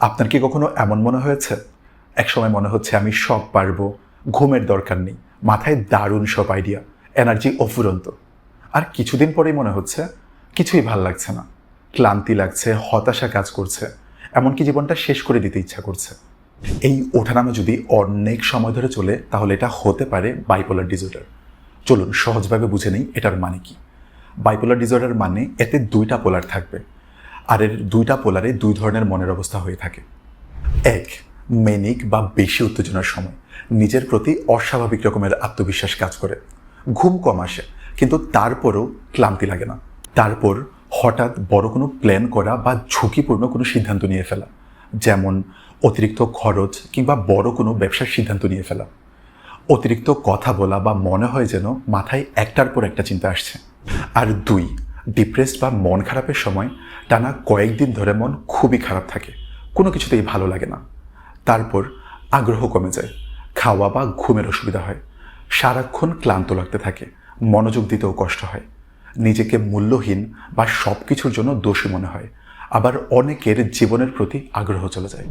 আপনার কি কখনো এমন মনে হয়েছে? একসময় মনে হচ্ছে আমি সব পারব, ঘুমের দরকার নেই, মাথায় দারুণ সব আইডিয়া এনার্জি অফুরন্ত। আর কিছুদিন পরেই মনে হচ্ছে কিছুই ভালো লাগছে না। ক্লান্তি লাগছে, হতাশা কাজ করছে, এমনকি জীবনটা শেষ করে দিতে ইচ্ছা করছে। এই ওঠানামা যদি অনেক সময় ধরে চলে, তাহলে এটা হতে পারে বাইপোলার ডিজর্ডার চলুন সহজভাবে বুঝে নেই এটার মানে কি। বাইপোলার ডিজর্ডার মানে এতে দুইটা পোলার থাকবে। আর এর দুইটা পোলারে দুই ধরনের মনের অবস্থা হয়ে থাকে। এক, মেনিক বা বেশি উত্তেজনার সময়। নিজের প্রতি অস্বাভাবিক রকমের আত্মবিশ্বাস কাজ করে। ঘুম কম আসে, কিন্তু তারপরও ক্লান্তি লাগে না। তারপর হঠাৎ বড় কোনো প্ল্যান করা বা ঝুঁকিপূর্ণ কোনো সিদ্ধান্ত নিয়ে ফেলা। যেমন অতিরিক্ত খরচ কিংবা বড় কোনো ব্যবসার সিদ্ধান্ত নিয়ে ফেলা। অতিরিক্ত কথা বলা বা মনে হয় যেন মাথায় একটার পর একটা চিন্তা আসছে। আর দুই ডিপ্রেসড বা মন খারাপের সময় টানা কয়েকদিন ধরে মন খুবই খারাপ থাকে। কোনো কিছুতেই ভালো লাগে না। তারপর আগ্রহ কমে যায়। খাওয়া বা ঘুমের অসুবিধা হয়। সারাক্ষণ ক্লান্ত লাগতে থাকে। মনোযোগ দিতেও কষ্ট হয়। নিজেকে মূল্যহীন বা সব কিছুর জন্য দোষী মনে হয়। আবার অনেকের জীবনের প্রতি আগ্রহ চলে যায়।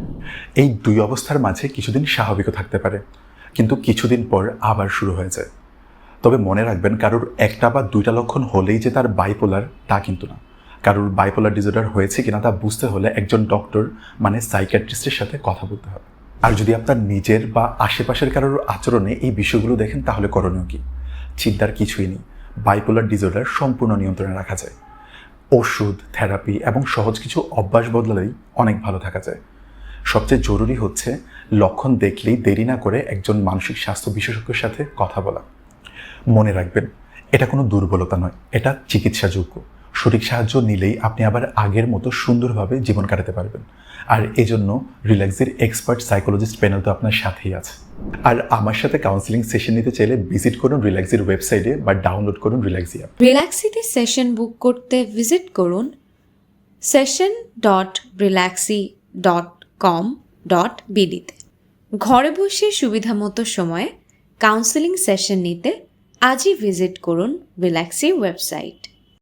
এই দুই অবস্থার মাঝে কিছুদিন স্বাভাবিকও থাকতে পারে। কিন্তু কিছুদিন পর আবার শুরু হয়ে যায়। তবে মনে রাখবেন, কারোর একটা বা দুইটা লক্ষণ হলেই যে তার বাইপোলার তা কিন্তু না। কারোর বাইপোলার ডিজর্ডার হয়েছে কিনা তা বুঝতে হলে একজন ডক্টর মানে সাইকিয়াট্রিস্টের সাথে কথা বলতে হবে। আর যদি আপনার নিজের বা আশেপাশের কারোর আচরণে এই বিষয়গুলো দেখেন, তাহলে করণীয় কি? চিন্তার কিছুই নেই। বাইপোলার ডিজর্ডার সম্পূর্ণ নিয়ন্ত্রণে রাখা যায়। ওষুধ থেরাপি এবং সহজ কিছু অভ্যাস বদলালেই অনেক ভালো থাকা যায়। সবচেয়ে জরুরি হচ্ছে লক্ষণ দেখলেই দেরি না করে একজন মানসিক স্বাস্থ্য বিশেষজ্ঞের সাথে কথা বলা। মনে রাখবেন, এটা কোনো দুর্বলতা নয়, এটা চিকিৎসাযোগ্য। সঠিক সাহায্য নিলেই আপনি আবার আগের মতো সুন্দরভাবে জীবন কাটাতে পারবেন। আর এজন্য রিল্যাক্সের এক্সপার্ট সাইকোলজিস্ট প্যানেল তো আপনার সাথেই আছে। আর আমার সাথে কাউন্সিলিং সেশন নিতে চাইলে ভিজিট করুন রিল্যাক্সের ওয়েবসাইটে বা ডাউনলোড করুন রিল্যাক্সি অ্যাপ রিল্যাক্সিতে সেশন বুক করতে ভিজিট করুন session dot relaxy dot com dot বিডিতে ঘরে বসে সুবিধামতো সময়ে কাউন্সেলিং সেশন নিতে আজই ভিজিট করুন রিল্যাক্সি ওয়েবসাইট।